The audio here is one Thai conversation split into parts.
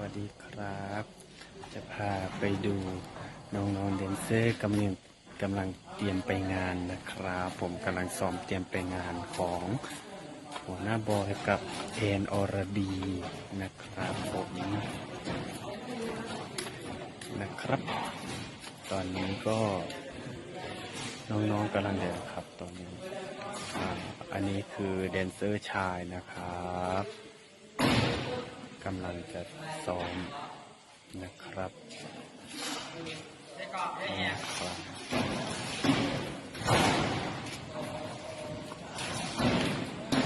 วัสดีครับ จะพาไปดูน้องๆเดนเซอร์กำลังกำลังเตรียมไปงานนะครับ ผมกำลังซ้อมเตรียมไปงานของหัวหน้าบอยกับเอนอรดีนะครับผมนะครับ ตอนนี้ก็น้องๆกำลังเดินครับตอนนี้ อันนี้คือแดนเซอร์ชายนะครับ กำลังจะซ้อมนะครับนี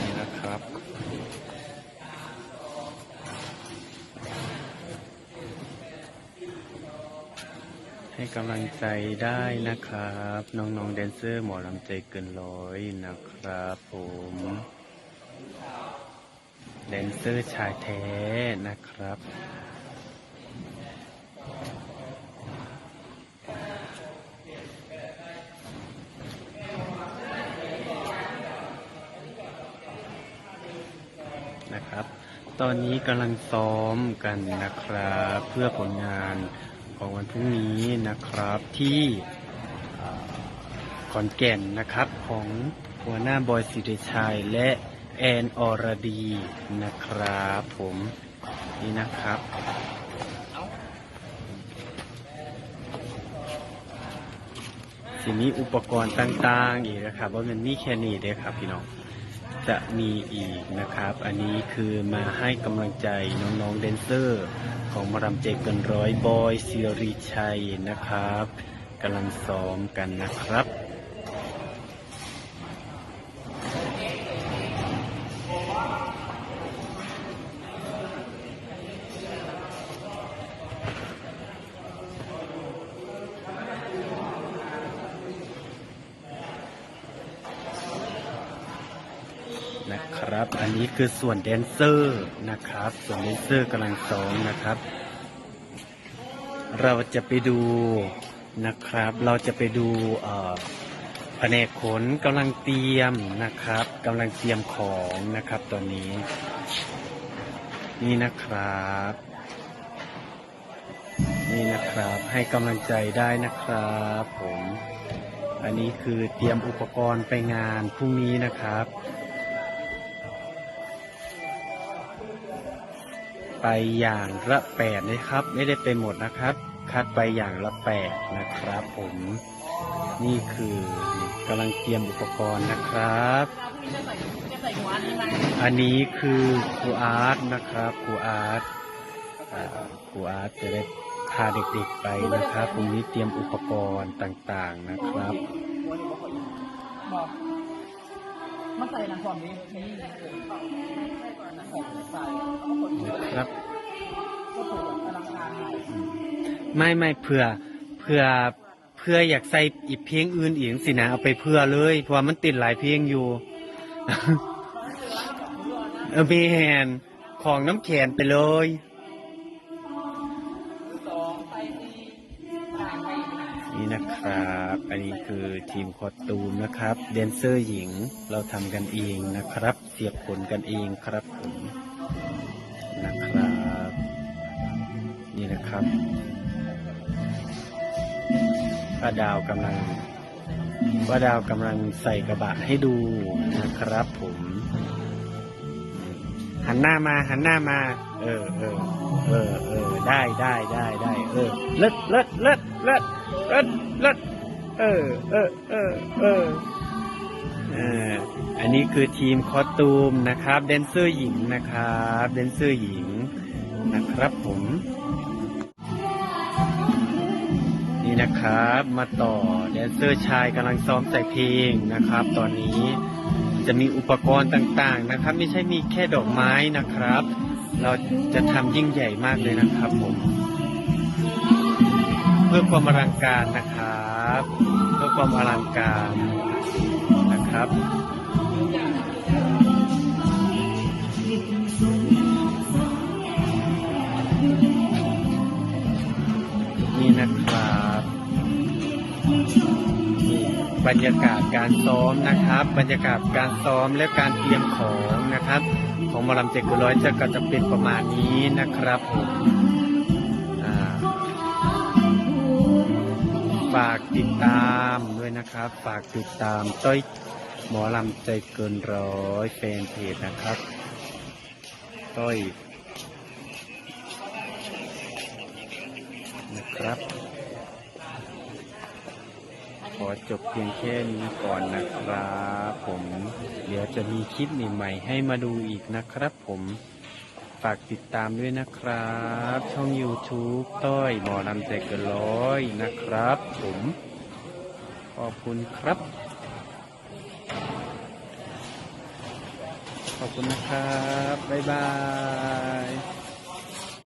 ่นะครับให้กำลังใจได้นะครับ น้องๆแดนเซอร์หมอลำใจเกินร้อยนะครับผม แดนเซอร์ชายแท้นะครับ นะครับ ตอนนี้กำลังซ้อมกันนะครับ เพื่อผลงานของวันพรุ่งนี้นะครับที่ขอนแก่นนะครับของหัวหน้าบอยสิริชัยและ แอนอรดีนะครับผมนี่นะครับสิมีอุปกรณ์ต่างๆอีกนะครับว่ามันมีแค่นี้เด้ครับพี่น้องจะมีอีกนะครับ อันนี้คือมาให้กำลังใจน้องๆแดนเซอร์ ของมารำเจเกันร้อยบอยซิริชัยนะครับกำลังซ้อมกันนะครับ นะครับ อันนี้คือส่วนแดนเซอร์นะครับ ส่วนแดนเซอร์กำลังซ้อมนะครับ เราจะไปดูนะครับ เราจะไปดูเอ่อแผนกขนกำลังเตรียมนะครับกำลังเตรียมของนะครับตอนนี้ นี่นะครับ นี่นะครับให้กำลังใจได้นะครับผมอันนี้คือเตรียมอุปกรณ์ไปงานพรุ่งนี้นะครับ ไปอย่างละแปดนะครับ ไม่ได้ไปหมดนะครับ คัดไปอย่างละแปดนะครับ ผมนี่คือกำลังเตรียมอุปกรณ์นะครับ อันนี้คือครูอาร์ตนะครับครูอาร์ตครูอาร์ตจะได้พาเด็กๆไปนะครับตรงนี้เตรียมอุปกรณ์ต่างๆนะครับมาใส่น้ำความนี้ ไม่ไม่เพื่อเพื่อเพื่ออยากใส่อีกเพลงอื่นอีกสินะเอาไปเพื่อเลย เพราะว่ามันติดหลายเพลงอยู่ เออเมนของน้ำแขนไปเลยนี่นะครับ อันนี้คือทีมคอตูมนะครับแดนเซอร์หญิงเราทำกันเองนะครับ เสียบขนกันเองครับผมนะครับ นี่นะครับ ป้าดาวกำลังป้าดาวกำลังใส่กระบะให้ดูนะครับผม หันหน้ามาหันหน้ามา เออเออเออเออได้ได้ได้ได้เออเลิศเลิศเลิศเลิศเลิศเลิศเออเออเออเออเอออันนี้คือทีมคอสตูมนะครับแดนเซอร์หญิงนะครับแดนเซอร์หญิงนะครับ นะครับ มาต่อแดนเซอร์ชายกำลังซ้อมใส่เพลงนะครับ ตอนนี้จะมีอุปกรณ์ต่างๆนะครับ ไม่ใช่มีแค่ดอกไม้นะครับ เราจะทำยิ่งใหญ่มากเลยนะครับผม เพื่อความอลังการนะครับ เพื่อความอลังการนะครับ บรรยากาศการซ้อมนะครับ บรรยากาศการซ้อมและการเตรียมของนะครับ ของหมอลำเจ็ดกุร้อยจะก็จะเป็นประมาณนี้นะครับผมฝากติดตามด้วยนะครับ ฝากติดตามต้อยหมอลำใจเกินร้อยแฟนเพจนะครับ ต้อยนะครับ ขอจบเพียงแค่นี้ก่อนนะครับผม เดี๋ยวจะมีคลิปใหม่ๆให้มาดูอีกนะครับผมฝากติดตามด้วยนะครับ ช่อง YouTube ต้อยหมอลำใจเกินร้อยนะครับ ผม ขอบคุณครับ ขอบคุณนะครับ บ๊ายบาย